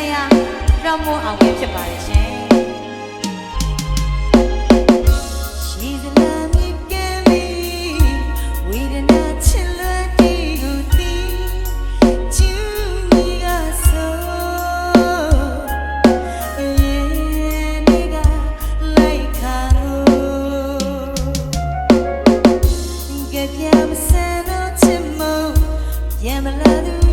လျာရမောအောင်ပဲဖြစ်ပါရဲ့ရှင်ပြမစမ်းတော့ချင်မို့ရမလာသူ